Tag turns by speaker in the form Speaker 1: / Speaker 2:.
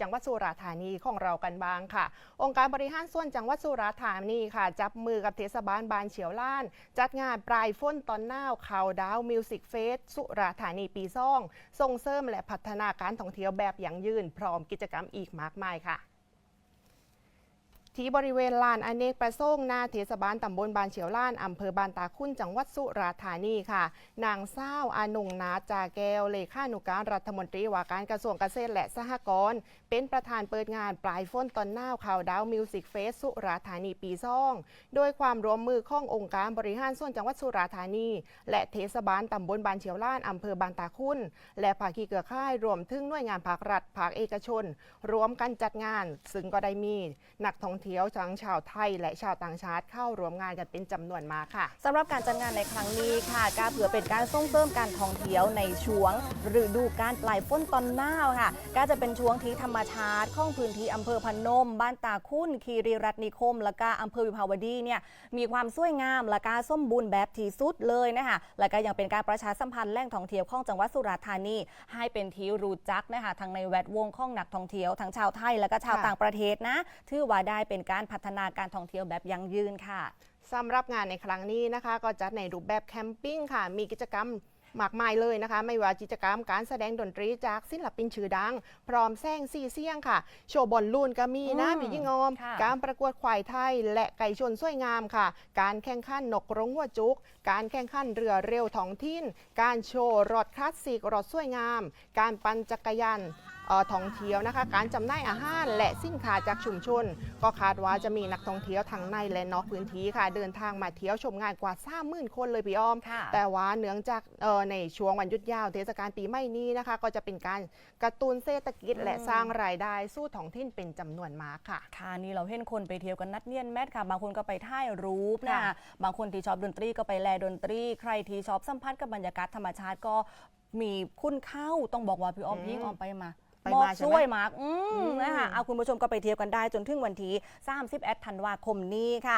Speaker 1: จังหวัดสุราษฎร์ธานีของเรากันบ้างค่ะ องค์การบริหารส่วนจังหวัดสุราษฎร์ธานีค่ะ จับมือกับเทศบาลบานเฉียวล้าน จัดงานปลายฝนตอนหน้าวข่าวดาวมิวสิกเฟสสุราษฎร์ธานีปีซ่อง ส่งเสริมและพัฒนาการท่องเที่ยวแบบยั่งยืน พร้อมกิจกรรมอีกมากมายค่ะ ที่บริเวณลานอเนกประสงค์หน้าเทศบาลตำบลบานเฉียวล้านอำเภอบานตาคุ้นจังหวัดสุราษฎร์ธานีค่ะ นางเศร้าอานงนาจาแก้วเลขานุการรัฐมนตรีว่าการกระทรวงเกษตรและสหกรณ์เป็นประธานเปิดงานปลายฝนตอนหน้าข่าวดาวมิวสิกเฟสสุราษฎร์ธานีปีซ่องโดยความร่วมมือขององค์การบริหารส่วนจังหวัดสุราษฎร์ธานี และเทศบาลตำบลบานเฉียวล้านอำเภอบานตาคุ้น และภาคีเครือข่ายรวมถึงหน่วยงานภาครัฐภาคเอกชนรวมกันจัดงาน ซึ่งก็ได้มีนักท่องเที่ยวทั้งชาวไทยและชาวต่างชาติเข้าร่วมงานกันเป็นจำนวนมากค่ะ
Speaker 2: สำหรับการจัดงานในครั้งนี้ค่ะก็เผื่อเป็นการส่งเสริมการท่องเที่ยวในช่วงฤดูการปลายฝนตอนหน้าค่ะก็จะเป็นช่วงที่ธรรมชาติของพื้นที่อำเภอพนม บ้านตาคุ้นคีรีรัตนิคม และก็อำเภอวิภาวดีเนี่ยมีความสวยงามและก็สมบูรณ์แบบที่สุดเลยนะคะและก็ยังเป็นการประชาสัมพันธ์แหล่งท่องเที่ยวของจังหวัดสุราษฎร์ธานีให้เป็นที่รู้จักนะคะทั้งในแวดวงของนักท่องเที่ยวทั้งชาวไทยและก็ชาวต่างประเทศนะถือว่าได้เป็นการพัฒนาการท่องเที่ยวแบบยั่งยืนค่ะ
Speaker 1: สำหรับงานในครั้งนี้นะคะ ก็จัดในรูปแบบแคมปิ้งค่ะ มีกิจกรรมมากมายเลยนะคะ ไม่ว่ากิจกรรมการแสดงดนตรีจากศิลปินชื่อดัง พร้อมแซงซีเสียงค่ะ โชว์บอลลูนก็มีนะ
Speaker 2: อืม
Speaker 1: พี่ยิ่งอม
Speaker 2: ค่ะ
Speaker 1: การประกวดควายไทย และไก่ชนสวยงามค่ะ การแข่งขันนกรงหัวจุก การแข่งขันเรือเร็วท้องถิ่น การโชว์รถคลาสสิกรถสวยงาม การปั่นจักรยานเอ่อ ท่องเที่ยวนะคะ การจำหน่ายอาหารและสินค้าจากชุมชน ก็คาดว่าจะมีนักท่องเที่ยวทั้งในและนอกพื้นที่ค่ะ เดินทางมาเที่ยวชมงานกว่า30,000คนเลยพี่อ้อม
Speaker 2: ค่ะ
Speaker 1: แต่ว่าเนื่องจากเอ่อในช่วงวันหยุดยาวเทศกาลปีใหม่นี้นะคะ ก็จะเป็นการกระตุ้นเศรษฐกิจ
Speaker 2: อืม
Speaker 1: และสร้างรายได้สู้ท้องถิ่นเป็นจำนวนมากค่ะ
Speaker 2: ค่ะนี่เราเห็นคนไปเที่ยวกันนัดเนียนแมทค่ะ บางคนก็ไปถ่ายรูปนะ
Speaker 1: ค่ะ
Speaker 2: บางคนที่ชอบดนตรีก็ไปแลดนตรี ใครที่ชอบสัมผัสกับบรรยากาศธรรมชาติก็มีคุณเข้าต้องบอกว่าพี่อ้อม
Speaker 1: อืม
Speaker 2: ยิ่งออมไปมา
Speaker 1: ไป
Speaker 2: หมอก
Speaker 1: มาใช่ไหม
Speaker 2: ช่วยมากอื
Speaker 1: อื
Speaker 2: ม
Speaker 1: ม
Speaker 2: นะคะเอาคุณผู้ชมก็ไปเที่ยวกันได้จนถึงวันที่31ธันวาคมนี้ค่ะ